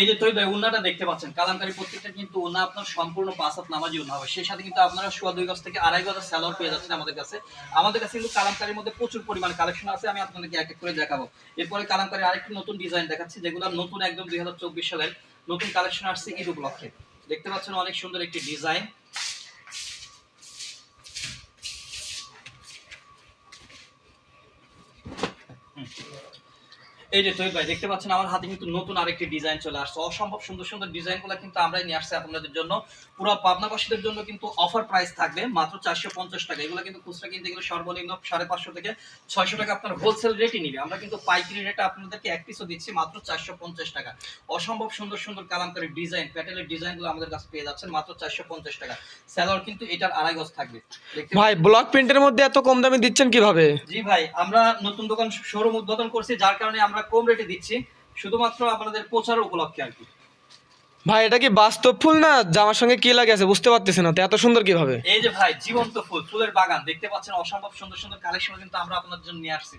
এই যে তৈরি উন্নাটা দেখতে পাচ্ছেন, কালামকারী প্রত্যেকটা কিন্তু উন্না আপনার সম্পূর্ণ পাঁচ নামাজি উন্না হবে। সেই সাথে কিন্তু আপনারা সোয়া দুই গজ থেকে আড়াই গজ স্যালোয়ার পেয়ে যাচ্ছেন আমাদের কাছে। আমাদের কাছে কিন্তু কালামকারীর মধ্যে প্রচুর পরিমাণে কালেকশন আছে, আমি আপনাদেরকে এক এক করে দেখাবো। এরপরে কালামকারী আরেকটি নতুন ডিজাইন দেখাচ্ছি, যেগুলো নতুন একদম দুই হাজার চব্বিশ সালের নতুন কালেকশন আসছে ঈদ উপলক্ষে। দেখতে পাচ্ছেন অনেক সুন্দর একটি ডিজাইন এই যে তৈরি ভাই দেখতে পাচ্ছেন আমার হাতে কিন্তু নতুন আরেকটি ডিজাইন চলে আসছে। অসম্ভব সুন্দর সুন্দর ডিজাইনগুলো কিন্তু আমরাই নিয়ে আসছি আপনাদের জন্য। পুরো পাবনাবাসীদের জন্য কিন্তু অফার প্রাইস থাকবে মাত্র চারশো পঞ্চাশ টাকা। এগুলো কিন্তু খুচরা কিনতে গেলে সর্বনিম্ন সাড়ে পাঁচশো থেকে ছয়শো টাকা আপনার হোলসেল রেটই নিবে। আমরা কিন্তু পাইকারি রেটে আপনাদেরকে এক পিসও দিচ্ছি মাত্র চারশো পঞ্চাশ টাকা। অসম্ভব সুন্দর সুন্দর কালামকারী ডিজাইন প্যাটেলের ডিজাইনগুলো আমাদের কাছে পেয়ে যাচ্ছেন মাত্র চারশো পঞ্চাশ টাকা। স্যালোয়ার কিন্তু এটার আড়াই গজ থাকবে। ভাই ব্লক প্রিন্টের মধ্যে এত কম দামে দিচ্ছেন কীভাবে? জি ভাই আমরা নতুন দোকান শোরুম উদ্বোধন করছি যার কারণে আমরা কম রেটে দিচ্ছি শুধুমাত্র আপনাদের প্রচার উপলক্ষে আর কি। ভাই এটা কি বাস্তব ফুল না? জামার সঙ্গে কি লাগে আছে বুঝতে পারতেছি না তো এত সুন্দর কীভাবে? এই যে ভাই জীবন্ত ফুল ফুলের বাগান দেখতে পাচ্ছেন অসম্ভব সুন্দর সুন্দর কালেকশন কিন্তু আমরা আপনাদের জন্য নিয়ে আসছি।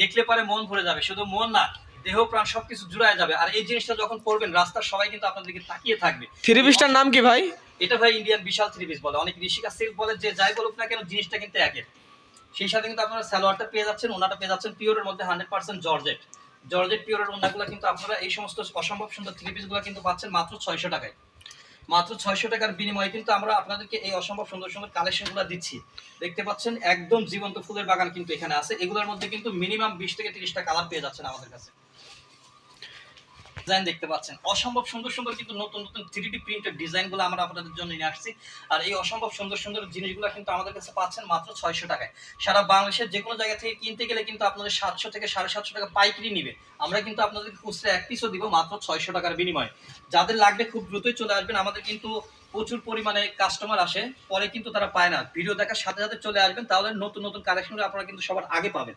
দেখলে পরে মন ভরে যাবে শুধু মন না দেহ প্রাণ সবকিছু জুড়ায় যাবে। আর এই জিনিসটা যখন পড়বেন রাস্তার সবাই কিন্তু আপনাদেরকে তাকিয়ে থাকবে। থ্রি পিসটার নাম কি ভাই? এটা ভাই ইন্ডিয়ান বিশাল থ্রি পিস বলে। অনেক ঋষিকা সিল্ক বলে যে যাই বলুক না কেন জিনিসটা কিন্তু একের। সেই সাথে কিন্তু আপনারা সালোয়ারটা পেয়ে যাচ্ছেন ওনাটা পেয়ে যাচ্ছেন পিওরের মধ্যে হান্ড্রেড পার্সেন্ট জর্জেট জর্জেট পিওরের ওনাগুলো কিন্তু আপনারা এই সমস্ত অসম্ভব সুন্দর থ্রি পিসগুলো কিন্তু পাচ্ছেন মাত্র ছয়শো টাকায়। মাত্র ছয়শো টাকার বিনিময়ে কিন্তু আমরা আপনাদেরকে এই অসম্ভব সুন্দর সুন্দর কালেকশনগুলো দিচ্ছি। দেখতে পাচ্ছেন একদম জীবন্ত ফুলের বাগান কিন্তু এখানে আছে। এগুলোর মধ্যে কিন্তু মিনিমাম বিশ থেকে তিরিশটা কালার পেয়ে যাচ্ছেন আমাদের কাছে। ডিজাইন দেখতে পাচ্ছেন। অসম্ভব সুন্দর সুন্দর কিন্তু নতুন নতুন থ্রি ডি প্রিন্টের ডিজাইনগুলো আমরা আপনাদের জন্য নিয়ে আসছি। আর এই অসম্ভব সুন্দর সুন্দর জিনিসগুলো কিন্তু আমাদের কাছে পাচ্ছেন মাত্র ছয়শো টাকায়। সারা বাংলাদেশের যে কোনো জায়গা থেকে কিনতে গেলে কিন্তু আপনাদের সাতশো থেকে সাড়ে সাতশো টাকা পাইকারি নিবে। আমরা কিন্তু আপনাদের খুচরা এক পিসও দিব মাত্র ছয়শো টাকার বিনিময়ে। যাদের লাগবে খুব দ্রুতই চলে আসবেন। আমাদের কিন্তু প্রচুর পরিমাণে কাস্টমার আসে। পরে কিন্তু তারা পায় না। ভিডিও দেখার সাথে সাথে চলে আসবেন। তাহলে নতুন নতুন কালেকশন আপনারা কিন্তু সবার আগে পাবেন।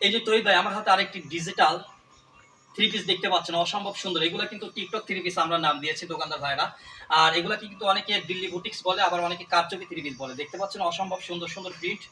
এই যে তৈরি ভাই, আমার হাতে আরেকটি ডিজিটাল থ্রি পিস দেখতে পাচ্ছেন, অসম্ভব সুন্দর। এগুলো কিন্তু টিকটক থ্রি পিস আমরা নাম দিয়েছি দোকানদার ভাইরা। আর এগুলো কিন্তু অনেকে দিল্লি বুটিক্স বলে, আবার অনেকে কারচুপি থ্রি পিস বলে। দেখতে পাচ্ছেন অসম্ভব সুন্দর সুন্দর প্রিন্ট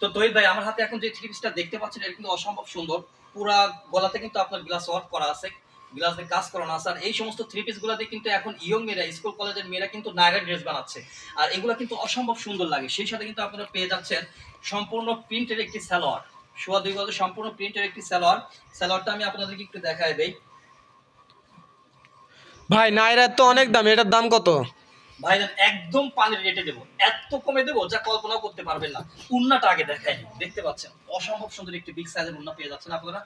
তো তৈরি ভাই, আমার হাতে এখন যে থ্রি পিসটা দেখতে পাচ্ছেন, এটা কিন্তু অসম্ভব সুন্দর। পুরা গলাতে কিন্তু আপনার গ্লাস ওয়ার্ক করা আছে গ্লাসে কাজ করানো আছে। আর এই সমস্ত থ্রি পিস গুলাতে কিন্তু এখন ইয়ং মেয়েরা স্কুল কলেজের মেয়েরা কিন্তু নাইরা ড্রেস বানাচ্ছে। আর এগুলো কিন্তু অসম্ভব সুন্দর লাগে। সেই সাথে কিন্তু আপনারা পেয়ে যাচ্ছেন সম্পূর্ণ প্রিন্টের একটি সালোয়ার সোয়া দুই গজের সম্পূর্ণ প্রিন্টের একটি সালোয়ার সালোয়ারটা আমি আপনাদেরকে একটু দেখায় দেই। ভাই নাইরার তো অনেক দাম এটার দাম কত? ভাইজান একদম পানির রেটে দেবো। এত কমে দেবো যা কল্পনা করতে পারবেন না। উন্নাটা আগে দেখাই দেখতে পাচ্ছেন? অসম্ভব সুন্দর একটি বিগ সাইজের উন্না পেয়ে যাচ্ছেন আপনারা।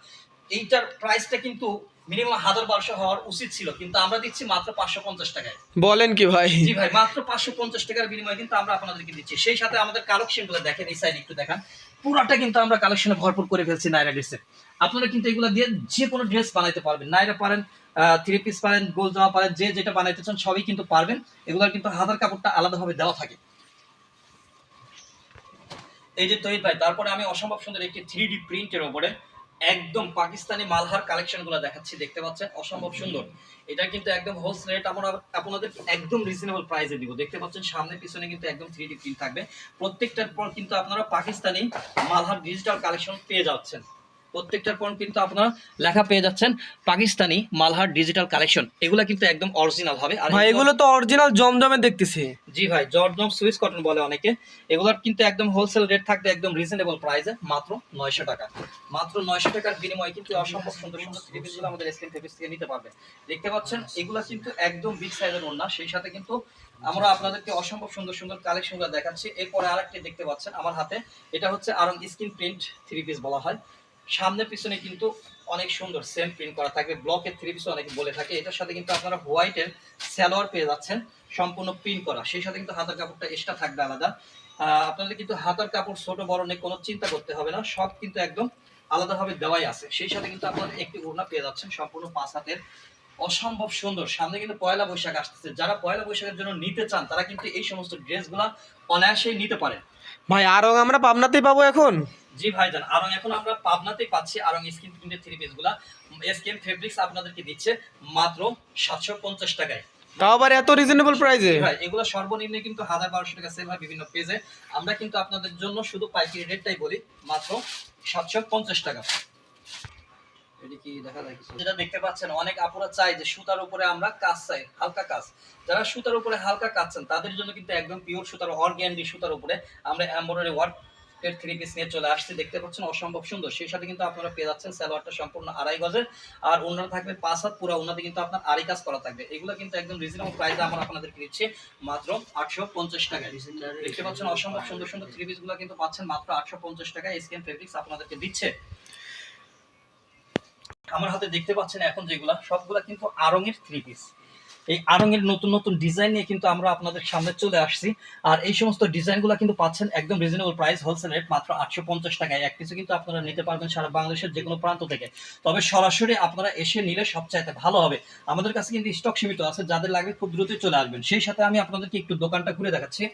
এইটার প্রাইসটা কিন্তু মিনিমাম হাজার বারোশো হওয়ার উচিত ছিল কিন্তু আমরা দিচ্ছি মাত্র পাঁচশো পঞ্চাশ টাকায়। বলেন কি ভাই? জি ভাই মাত্র পাঁচশো পঞ্চাশ টাকার বিনিময়ে কিন্তু আমরা আপনাদেরকে দিচ্ছি। সেই সাথে আমাদের কালেকশনগুলো দেখেন এই সাইড একটু দেখান। পুরাটা কিন্তু আমরা কালেকশনে ভরপুর করে ফেলছি নাইরা ড্রেসে আপনারা কিন্তু এগুলো দিয়ে যে কোনো ড্রেস বানাইতে পারবেন। নাইরা পারেন থ্রি পিস পারেন, গোল জামা পারেন, যে যেটা বানাইতে চান সবই কিন্তু পারবেন। এগুলোর কিন্তু হাতার কাপড়টা আলাদাভাবে দেওয়া থাকে। এই যে তৈরি ভাই, তারপরে আমি অসম্ভব সুন্দর একটি থ্রি ডি প্রিন্টের ওপরে একদম পাকিস্তানি মালহার কালেকশনগুলো দেখাচ্ছি, দেখতে পাচ্ছেন? অসম্ভব সুন্দর। এটা কিন্তু একদম হোলস রেট আমরা আপনাদের একদম রিজনেবল প্রাইসে দিব। দেখতে পাচ্ছেন সামনে, পিছনে কিন্তু একদম থ্রি ডি প্রিন্ট থাকবে। প্রত্যেকটার পর কিন্তু আপনারা পাকিস্তানি মালহার ডিজিটাল কালেকশন পেয়ে যাচ্ছেন। প্রত্যেকটার পর কিন্তু আপনারা লেখা পেয়ে যাচ্ছেন পাকিস্তানি মালহার ডিজিটাল কালেকশন এগুলা কিন্তু একদম অরিজিনাল হবে। আর ভাই এগুলো তো অরিজিনাল জমজমে দেখতেছি। জি ভাই জর্জম সুইস কটন বলে অনেকে। এগুলোর কিন্তু একদম হোলসেল রেট থাকবে একদম রিজনেবল প্রাইসে মাত্র নয়শো টাকা। মাত্র নয়শো টাকার বিনিময়ে কিন্তু অসম্ভব সুন্দর সুন্দর থ্রি পিসগুলো আমাদের স্ক্রিন ফেব্রিক্স থেকে নিতে পারবে। দেখতে পাচ্ছেন এগুলা কিন্তু একদম বিগ সাইজের ওড়না। সেই সাথে কিন্তু আমরা আপনাদেরকে অসম্ভব সুন্দর সুন্দর কালেকশনগুলো দেখাচ্ছি। এরপরে আরেকটি দেখতে পাচ্ছেন আমার হাতে। এটা হচ্ছে Aarong screen print three piece বলা হয়। সামনে পিছনে কিন্তু অনেক সুন্দর সেম প্রিন্ট করা থাকবে। ব্লকের থ্রি পিস অনেকে বলে থাকে। এটার সাথে কিন্তু আপনারা হোয়াইটের সালোয়ার পেয়ে যাচ্ছেন। সম্পূর্ণ প্রিন্ট করা। সেই সাথে কিন্তু হাতের কাপড়টা এক্সট্রা থাকবে আলাদা। আপনাদের কিন্তু হাতের কাপড় ছোট, বড় নিয়ে কোনো চিন্তা করতে হবে না। সব কিন্তু একদম আলাদাভাবে দেওয়াই আছে। সেই সাথে কিন্তু আপনারা একটি ওড়না পেয়ে যাচ্ছেন সম্পূর্ণ পাঁচ হাতের। অসম্ভব সুন্দর। সামনে কিন্তু পয়লা বৈশাখ আসতেছে। যারা পয়লা বৈশাখের জন্য নিতে চান, তারা কিন্তু এই সমস্ত ড্রেসগুলা অনায়াসেই নিতে পারেন। ভাই, আরও আমরা পাবনাতেই পাবো এখন? জি ভাইজান আরং এখন আমরা পাবনাতে পাচ্ছি আরং স্কিন প্রিন্টের থ্রি পিসগুলা। এসকেএম ফেব্রিক্স আপনাদেরকে দিচ্ছে মাত্র সাতশো পঞ্চাশ টাকায়। তাও আবার এত রিজনেবল প্রাইসে ভাই এগুলো সর্বনিম্ন কিন্তু হাজার বারোশো টাকা সেল হয় বিভিন্ন পেজে আমরা কিন্তু আপনাদের জন্য শুধু পাইকারি রেটটাই বলি মাত্র সাতশো পঞ্চাশ টাকা? যেটা দেখতে পাচ্ছেন অনেক আপুরা চাই যে সুতার উপরে আমরা কাজ চাই হালকা কাজ। যারা সুতার উপরে হালকা কাজ চান তাদের জন্য কিন্তু একদম পিওর সুতার অর্গ্যান্ডি সুতার উপরে আমরা এমব্রয়ডারি ওয়ার্ক এর থ্রি পিস নিয়ে চলে আসছি দেখতে পাচ্ছেন অসম্ভব সুন্দর। সেই সাথে কিন্তু আপনারা পেয়ে যাচ্ছেন সালোয়ারটা সম্পূর্ণ আড়াই গজের। আর ওনার থাকবে পাঁচ হাত পুরো ওনাতে কিন্তু আপনার আড়াই কাজ করা থাকবে। এগুলো কিন্তু একদম রিজনেবল প্রাইসে আমরা আপনাদেরকে দিচ্ছি মাত্র আটশো পঞ্চাশ টাকায়। দেখতে পাচ্ছেন অসম্ভব সুন্দর সুন্দর থ্রি পিসগুলো কিন্তু পাচ্ছেন মাত্র আটশো পঞ্চাশ টাকায়। ফেব্রিক্স আপনাদেরকে দিচ্ছে। আমার হাতে দেখতে পাচ্ছেন এখন যেগুলা সবগুলা কিন্তু আরঙের থ্রি পিস এই আরঙের নতুন নতুন ডিজাইন নিয়ে কিন্তু আমরা আপনাদের সামনে চলে আসছি। আর এই সমস্ত ডিজাইনগুলো কিন্তু পাচ্ছেন একদম রিজনেবল প্রাইস হোলসেল রেট মাত্র আটশো পঞ্চাশ টাকায়। এক কিছু কিন্তু আপনারা নিতে পারবেন সারা বাংলাদেশের যে কোনো প্রান্ত থেকে। তবে সরাসরি আপনারা এসে নিলে সবচাইতে ভালো হবে। আমাদের কাছে কিন্তু স্টক সীমিত আছে, যাদের লাগবে খুব দ্রুতই চলে আসবেন। সেই সাথে আমি আপনাদেরকে একটু দোকানটা ঘুরে দেখাচ্ছি।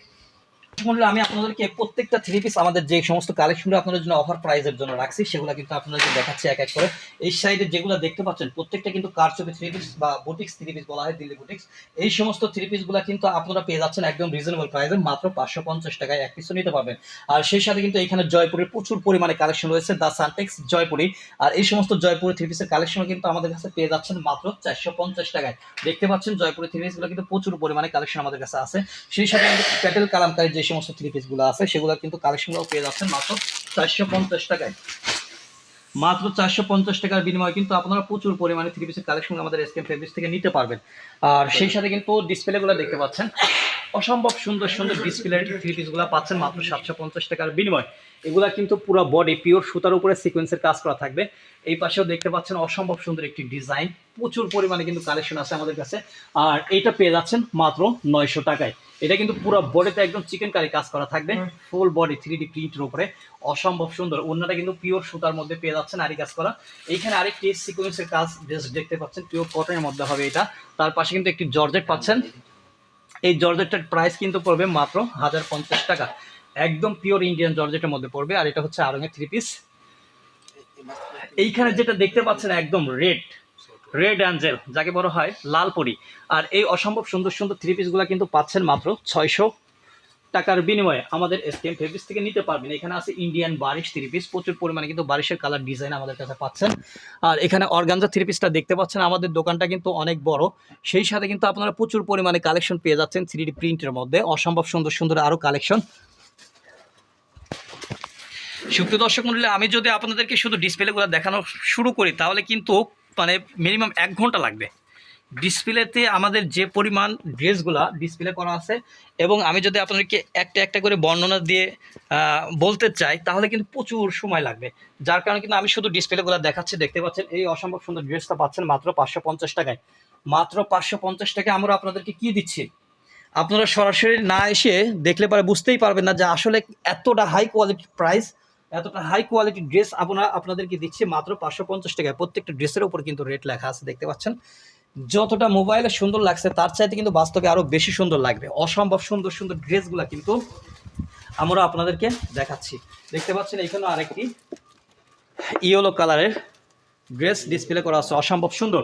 মূল্যে আমি আপনাদেরকে প্রত্যেকটা থ্রি পিস আমাদের যে সমস্ত কালেকশনগুলো আপনাদের জন্য অফার প্রাইসের জন্য রাখছি, সেগুলো কিন্তু আপনাদেরকে দেখাচ্ছি এক এক করে। এই সাইডে যেগুলো দেখতে পাচ্ছেন, প্রত্যেকটা কিন্তু কারচুপি থ্রি পিস বা বুটিক্স থ্রি পিস বলা হয় দিল্লি বুটিক্স এই সমস্ত থ্রি পিসগুলো কিন্তু আপনারা পেয়ে যাচ্ছেন একদম রিজনেবল প্রাইসে মাত্র পাঁচশো পঞ্চাশ টাকায় এক পিসও নিতে পারবেন। আর সেই সাথে কিন্তু এখানে জয়পুরের প্রচুর পরিমাণে কালেকশন রয়েছে দ্য সানটেক্স জয়পুরি। আর এই সমস্ত জয়পুরি থ্রি পিসের কালেকশন কিন্তু আমাদের কাছে পেয়ে যাচ্ছেন মাত্র চারশো পঞ্চাশ টাকায়। দেখতে পাচ্ছেন জয়পুরি থ্রি পিসগুলো কিন্তু প্রচুর পরিমাণে কালেকশন আমাদের কাছে আছে। সেই সাথে কিন্তু প্যাটেল কালামকারী যে সমস্ত থ্রি পিসগুলো আছে, সেগুলো কিন্তু কালেকশনগুলো পেয়ে যাচ্ছেন মাত্র চারশো পঞ্চাশ টাকায়। মাত্র চারশো পঞ্চাশ টাকার বিনিময়ে কিন্তু আপনারা প্রচুর পরিমাণে থ্রি পিসের কালেকশন আমাদের এসকেম ফেব্রিক্স থেকে নিতে পারবেন। আর সেই সাথে কিন্তু ডিসপ্লেগুলো দেখতে পাচ্ছেন। অসম্ভব সুন্দর সুন্দর ডিসপ্লে থ্রি পিসগুলো পাচ্ছেন মাত্র সাতশো পঞ্চাশ টাকার বিনিময়। এগুলা কিন্তু পুরো বডি পিওর সুতার উপরে সিকোয়েন্সের কাজ করা থাকবে। এই পাশেও দেখতে পাচ্ছেন অসম্ভব সুন্দর একটি ডিজাইন প্রচুর পরিমাণে কিন্তু কালেকশন আছে আমাদের কাছে। আর এইটা পেয়ে যাচ্ছেন মাত্র নয়শো টাকায়। এটা কিন্তু পুরো বডিতে একদম চিকেন কারি কাজ করা থাকবে। ফুল বডি থ্রি ডি প্রিন্টের উপরে। অসম্ভব সুন্দর। অন্যটা কিন্তু পিওর সুতার মধ্যে পেয়ে যাচ্ছেন আরি কাজ করা। এইখানে আরেকটি সিকোয়েন্সের কাজ just দেখতে পাচ্ছেন পিওর কটনের মধ্যে হবে এটা। তার পাশে কিন্তু একটি জর্জেট পাচ্ছেন। এই জর্জেটটার প্রাইস কিন্তু পড়বে মাত্র হাজার পঞ্চাশ টাকা। একদম পিওর ইন্ডিয়ান জর্জেটের মধ্যে পড়বে আর এটা হচ্ছে আরঙের থ্রি পিস এইখানে যেটা দেখতে পাচ্ছেন একদম রেড রেড অ্যাঞ্জেল, যাকে বলা হয় লাল পরি। আর এই অসম্ভব সুন্দর সুন্দর থ্রি পিসগুলো কিন্তু পাচ্ছেন মাত্র ছয়শো টাকার বিনিময়ে। আমাদের এসকেম ফেব্রিক্স থেকে নিতে পারবেন। এখানে আছে ইন্ডিয়ান বারিশ থ্রি পিস প্রচুর পরিমাণে কিন্তু বারিশের কালার ডিজাইন আমাদের কাছে পাচ্ছেন। আর এখানে অর্গানজা থ্রি পিসটা দেখতে পাচ্ছেন। আমাদের দোকানটা কিন্তু অনেক বড়। সেই সাথে কিন্তু আপনারা প্রচুর পরিমাণে কালেকশন পেয়ে যাচ্ছেন থ্রি প্রিন্টের মধ্যে। অসম্ভব সুন্দর সুন্দর আরও কালেকশন সুপ্রিয় দর্শক মন্ডলী, আমি যদি আপনাদেরকে শুধু ডিসপ্লেগুলো দেখানো শুরু করি, তাহলে কিন্তু মানে মিনিমাম এক ঘণ্টা লাগবে। ডিসপ্লেতে আমাদের যে পরিমাণ ড্রেসগুলা ডিসপ্লে করা আছে এবং আমি যদি আপনাদেরকে একটা একটা করে বর্ণনা দিয়ে বলতে চাই, তাহলে কিন্তু প্রচুর সময় লাগবে। যার কারণে কিন্তু আমি শুধু ডিসপ্লেগুলো দেখাচ্ছি, দেখতে পাচ্ছেন এই অসম্ভব সুন্দর ড্রেসটা পাচ্ছেন মাত্র পাঁচশো পঞ্চাশ টাকায়। মাত্র পাঁচশো পঞ্চাশ টাকায় আমরা আপনাদেরকে কি দিচ্ছি? আপনারা সরাসরি না এসে দেখলে পরে বুঝতেই পারবেন না যে আসলে এতটা হাই কোয়ালিটি প্রাইস এতটা হাই কোয়ালিটি ড্রেস আপনারা আপনাদেরকে দিচ্ছি মাত্র পাঁচশো পঞ্চাশ টাকায়। প্রত্যেকটা ড্রেসের উপর কিন্তু রেট লেখা আছে, দেখতে পাচ্ছেন? যতটা মোবাইলে সুন্দর লাগছে, তার চাইতে কিন্তু বাস্তবে আরও বেশি সুন্দর লাগবে। অসম্ভব সুন্দর সুন্দর ড্রেসগুলো কিন্তু আমরা আপনাদেরকে দেখাচ্ছি। দেখতে পাচ্ছেন, এখানে আরেকটি ইয়েলো কালারের ড্রেস ডিসপ্লে করা আছে। অসম্ভব সুন্দর।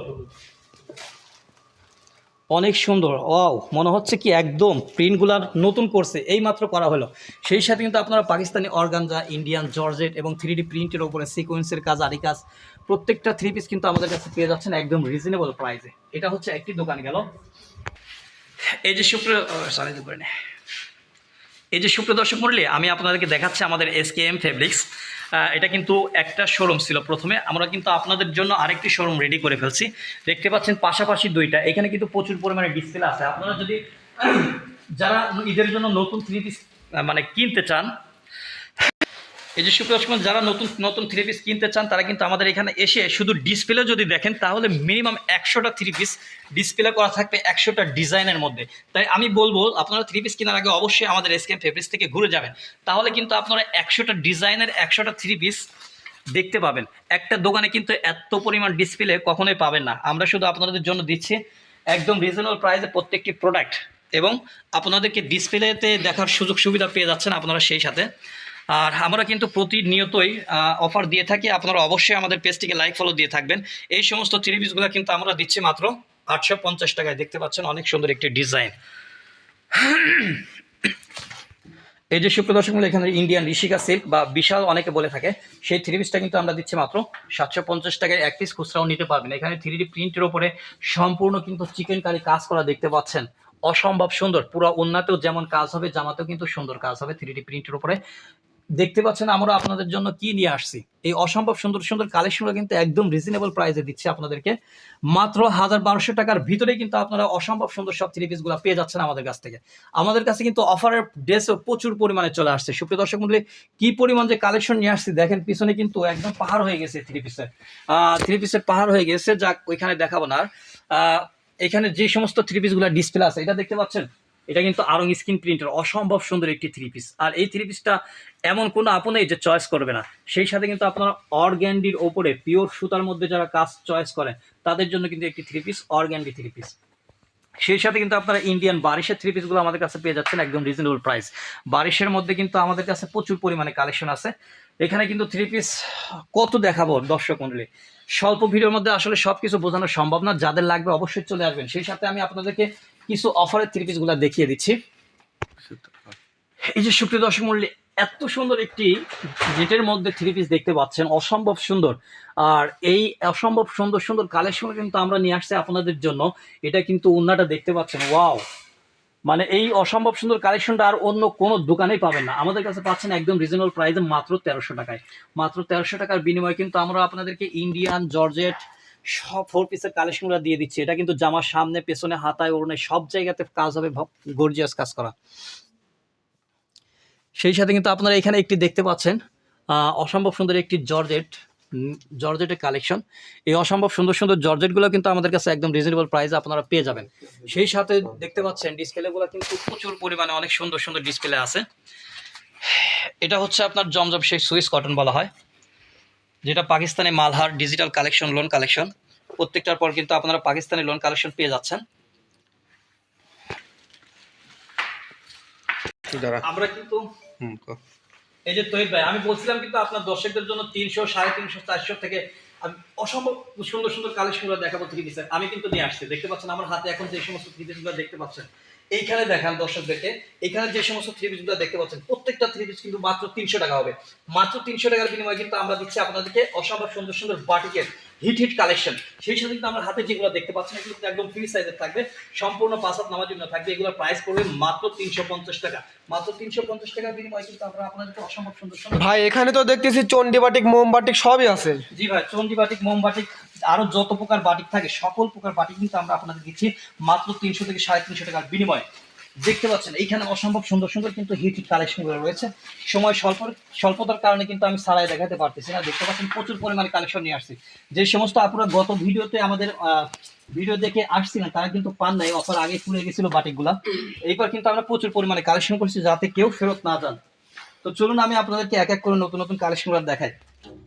অনেক সুন্দর। ও মনে হচ্ছে কি একদম প্রিন্টগুলার নতুন করছে এই মাত্র করা হলো। সেই সাথে কিন্তু আপনারা পাকিস্তানি অর্গানজা, ইন্ডিয়ান জর্জেট এবং থ্রি ডি প্রিন্টের ওপরে সিকোয়েন্সের কাজ আরি কাজ প্রত্যেকটা থ্রি পিস কিন্তু আমাদের কাছে পেয়ে যাচ্ছেন একদম রিজনেবল প্রাইসে এটা হচ্ছে একটি দোকান গেল। এই যে সুপ্রিয় সরি দুপুরে এই যে সুপ্রিয় দর্শক মন্ডলী আমি আপনাদেরকে দেখাচ্ছি আমাদের এস কে এম ফেব্রিক্স এটা কিন্তু একটা শোরুম ছিল প্রথমে। আমরা কিন্তু আপনাদের জন্য আরেকটি শোরুম রেডি করে ফেলছি। দেখতে পাচ্ছেন পাশাপাশি দুইটা। এখানে কিন্তু প্রচুর পরিমাণে ডিসপ্লে আছে। আপনারা যদি, যারা ঈদের জন্য নতুন থ্রি পিস মানে কিনতে চান এই যে দর্শক যারা নতুন নতুন থ্রি পিস কিনতে চান, তারা কিন্তু আমাদের এখানে এসে শুধু ডিসপ্লে যদি দেখেন, তাহলে মিনিমাম একশোটা থ্রি পিস ডিসপ্লে করা থাকবে একশোটা ডিজাইনের মধ্যে। তাই আমি বলব, আপনারা থ্রি পিস কেনার আগে অবশ্যই আমাদের এসকেম ফেব্রিক্স থেকে ঘুরে যাবেন। তাহলে কিন্তু আপনারা একশোটা ডিজাইনের একশোটা থ্রি পিস দেখতে পাবেন। একটা দোকানে কিন্তু এত পরিমাণ ডিসপ্লে কখনোই পাবেন না। আমরা শুধু আপনাদের জন্য দিচ্ছি একদম রিজনেবল প্রাইসে প্রত্যেকটি প্রোডাক্ট এবং আপনাদেরকে ডিসপ্লেতে দেখার সুযোগ সুবিধা পেয়ে যাচ্ছেন আপনারা সেই সাথে। আর আমরা কিন্তু প্রতিনিয়তই অফার দিয়ে থাকি। আপনারা অবশ্যই আমাদের পেজটিকে লাইক ফলো দিয়ে থাকবেন। এই সমস্ত থ্রি পিসগুলো কিন্তু আমরা দিচ্ছি মাত্র আটশো পঞ্চাশ টাকায়। দেখতে পাচ্ছেন অনেক সুন্দর একটি ডিজাইন এই যে সুপ্রদর্শক মূল্য এখানে ইন্ডিয়ান ঋষিকা সিল্ক বা বিশাল অনেকে বলে থাকে, সেই থ্রি পিসটা কিন্তু আমরা দিচ্ছি মাত্র সাতশো পঞ্চাশ টাকায়। এক পিস খুচরাও নিতে পারবেন। এখানে থ্রি ডি প্রিন্টের ওপরে সম্পূর্ণ কিন্তু চিকেন কারি কাজ করা দেখতে পাচ্ছেন। অসম্ভব সুন্দর। পুরো উন্নাতেও যেমন কাজ হবে, জামাতেও কিন্তু সুন্দর কাজ হবে থ্রি ডি প্রিন্টের উপরে। দেখতে পাচ্ছেন আমরা আপনাদের জন্য কি নিয়ে আসছি? এই অসম্ভব সুন্দর সুন্দর কালেকশনগুলো কিন্তু একদম রিজনেবল প্রাইসে দিচ্ছি আপনাদেরকে। মাত্র হাজার বারোশো টাকার ভিতরে কিন্তু আপনারা অসম্ভব সুন্দর সব থ্রি পিসগুলো পেয়ে যাচ্ছেন আমাদের কাছ থেকে। আমাদের কাছে কিন্তু অফারের ড্রেসও প্রচুর পরিমাণে চলে আসছে। সুপ্রিয় দর্শক মন্ডলী, কি পরিমাণ যে কালেকশন নিয়ে আসছি দেখেন, পিছনে কিন্তু একদম পাহাড় হয়ে গেছে থ্রি পিসের থ্রি পিসের পাহাড় হয়ে গেছে, যাক, ওইখানে দেখাবো না। এখানে যে সমস্ত থ্রি পিসগুলো ডিসপ্লে আছে, এটা দেখতে পাচ্ছেন? এটা কিন্তু আরং স্ক্রিন প্রিন্টের অসম্ভব সুন্দর একটি থ্রি পিস আর এই থ্রি পিসটা এমন কোনো আপু নেই যে চয়েস করবে না। সেই সাথে কিন্তু আপনারা অর্গ্যান্ডির ওপরে পিওর সুতার মধ্যে যারা কাজ চয়েস করেন, তাদের জন্য কিন্তু একটি three piece organdy three piece সেই সাথে কিন্তু আপনারা ইন্ডিয়ান বারিশের থ্রি পিসগুলো আমাদের কাছে পেয়ে যাচ্ছেন একদম রিজনেবল প্রাইস বারিশের মধ্যে কিন্তু আমাদের কাছে প্রচুর পরিমাণে কালেকশন আছে। এখানে কিন্তু থ্রি পিস কত দেখাবো দর্শক মন্ডলী? স্বল্প ভিডিওর মধ্যে আসলে সব কিছু বোঝানো সম্ভব না। যাদের লাগবে অবশ্যই চলে আসবেন। সেই সাথে আমি আপনাদেরকে কিছু অফারের থ্রি পিসগুলো দেখিয়ে দিচ্ছি। এই যে সুপ্রিয় দর্শক মন্ডলী, এত সুন্দর একটি জেটের মধ্যে থ্রি পিস দেখতে পাচ্ছেন, অসম্ভব সুন্দর। আর এই অসম্ভব সুন্দর সুন্দর কালেকশন কিন্তু আমরা নিয়ে আসছি আপনাদের জন্য। এটা কিন্তু উন্নাটা দেখতে পাচ্ছেন ওয়াও মানে এই অসম্ভব সুন্দর কালেকশনটা আর অন্য কোনো দোকানেই পাবেন না। আমাদের কাছে পাচ্ছেন একদম রিজনেবল প্রাইসে মাত্র তেরোশো টাকায়। মাত্র তেরোশো টাকার বিনিময়ে কিন্তু আমরা আপনাদেরকে ইন্ডিয়ান জর্জেট সব ফোর পিসের কালেকশনগুলো দিয়ে দিচ্ছি। এটা কিন্তু জামার সামনে, পেছনে, হাতায়, ওড়নে সব জায়গাতে কাজ হবে। গর্জিয়াস কাজ করা। সেই সাথে কিন্তু আপনারা এখানে একটি দেখতে পাচ্ছেন অসম্ভব সুন্দর একটি জর্জেট জর্জেটের কালেকশন এই অসম্ভব সুন্দর সুন্দর জর্জেটগুলো কিন্তু আমাদের কাছে একদম রিজনেবল প্রাইসে আপনারা পেয়ে যাবেন। সেই সাথে দেখতে পাচ্ছেন ডিসপ্লেগুলো কিন্তু প্রচুর পরিমাণে অনেক সুন্দর সুন্দর ডিসপ্লে আছে। এটা হচ্ছে আপনার জমজম সেই সুইস কটন বলা হয়। যেটা Pakistani Malhar digital collection lawn collection প্রত্যেকটার পর কিন্তু আপনারা পাকিস্তানি লোন কালেকশন পেয়ে যাচ্ছেন। আমরা কিন্তু এই যে তৈরি ভাই আমি বলছিলাম কিন্তু আপনার দর্শকদের জন্য তিনশো সাড়ে তিনশো চারশো থেকে আমি অসম্ভব সুন্দর সুন্দর কালেকশনগুলো দেখাবো থ্রি পিসের আমি কিন্তু নিয়ে আসছি। দেখতে পাচ্ছেন আমার হাতে এখন যে সমস্ত থ্রি পিসগুলো দেখতে পাচ্ছেন। এইখানে দেখান দর্শকদেরকে। এখানে যে সমস্ত থ্রি পিসগুলো দেখতে পাচ্ছেন প্রত্যেকটা থ্রি পিস কিন্তু মাত্র তিনশো টাকা হবে। মাত্র তিনশো টাকার বিনিময়ে কিন্তু আমরা দিচ্ছি আপনাদেরকে অসম্ভব সুন্দর সুন্দর বাটিকের হিট হিট কালেকশন সেই সাথে কিন্তু আমার হাতে যেগুলো দেখতে পাচ্ছেন এগুলো কিন্তু একদম ফ্রি সাইজের থাকবে। সম্পূর্ণ পাঁচ হাত নামার জন্য থাকবে। এগুলোর প্রাইস পড়বে মাত্র তিনশো পঞ্চাশ টাকা। মাত্র তিনশো পঞ্চাশ টাকার বিনিময়ে কিন্তু আমরা আপনাদেরকে অসম্ভব সুন্দর সুন্দর ভাই এখানে তো দেখতেছি চন্ডী বাটিক মোম বাটিক সবই আছে। জি ভাই চন্ডী বাটিক মোম আরও যত প্রকার বাটিক থাকে, সকল প্রকার বাটিক কিন্তু আমরা আপনাদের দিচ্ছি মাত্র তিনশো থেকে সাড়ে তিনশো টাকার বিনিময়ে। দেখতে পাচ্ছেন, এইখানে অসম্ভব সুন্দর সুন্দর কিন্তু হিট হিট কালেকশনগুলো রয়েছে। সময় স্বল্প, স্বল্পতার কারণে কিন্তু আমি সারাই দেখাতে পারতেছি না। দেখতে পাচ্ছেন, প্রচুর পরিমাণে কালেকশন নিয়ে আসছি। যে সমস্ত আপনারা গত ভিডিওতে আমাদের ভিডিও দেখে আসছিলেন, তারা কিন্তু পান নাই, অফার আগে খুলে গেছিল বাটিকগুলা এইবার কিন্তু আমরা প্রচুর পরিমাণে কালেকশন করছি যাতে কেউ ফেরত না যান। তো চলুন আমি আপনাদেরকে এক এক করে নতুন নতুন কালেকশনগুলো দেখাই।